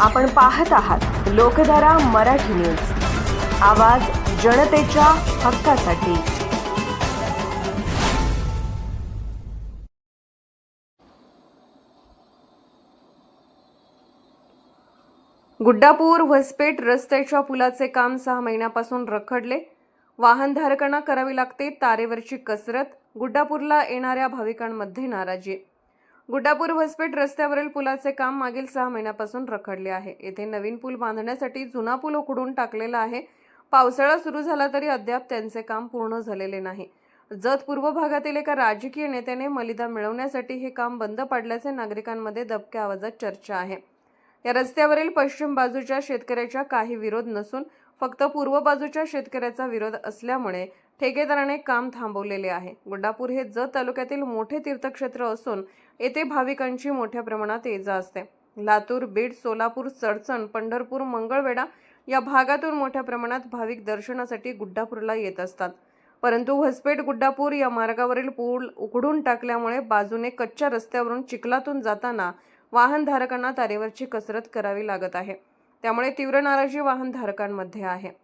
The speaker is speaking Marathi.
आपण पाहत आहात लोकधारा मराठी न्यूज. आवाज जनतेच्या हक्कासाठी. गुड्डापूर वसपेट रस्त्याच्या पुलाचे काम सहा महिन्यापासून रखडले. वाहनधारकांना करावी लागते तारेवरची कसरत. गुड्डापूरला येणाऱ्या भाविकांमध्ये नाराजी. गुड्डापूर वसपेट रस्त्यावरील पुलाचे काम मागील सहा महिन्यापासून रखडले आहे. येथे नवीन पूल बांधण्यासाठी जुना पूल उखडून टाकलेला आहे. पावसाळा सुरू झाला तरी अद्याप त्यांचे काम पूर्ण झालेले नाही. जत पूर्व भागातील एका राजकीय नेत्याने मलिदा मिळवण्यासाठी हे काम बंद पाडल्याचे नागरिकांमध्ये दबक्या आवाजात चर्चा आहे. या रस्त्यावरील पश्चिम बाजूच्या शेतकऱ्याच्या काही विरोध नसून फक्त पूर्व बाजूच्या शेतकऱ्याचा विरोध असल्यामुळे ठेकेदाराने काम थांबवलेले आहे. गुड्डापूर हे जत तालुक्यातील मोठे तीर्थक्षेत्र असून येथे भाविकांची मोठ्या प्रमाणात ये जा असते. लातूर बीड सोलापूर चडचण पंढरपूर मंगळवेढा या भागातून मोठ्या प्रमाणात भाविक दर्शनासाठी गुड्डापूरला येत असतात. परंतु व्हसपेट गुड्डापूर या मार्गावरील पूल उघडून टाकल्यामुळे बाजूने कच्च्या रस्त्यावरून चिखलातून जाताना वाहनधारकांना तारेवरची कसरत करावी लागत आहे. त्यामुळे तीव्र नाराजी वाहनधारकांमध्ये आहे.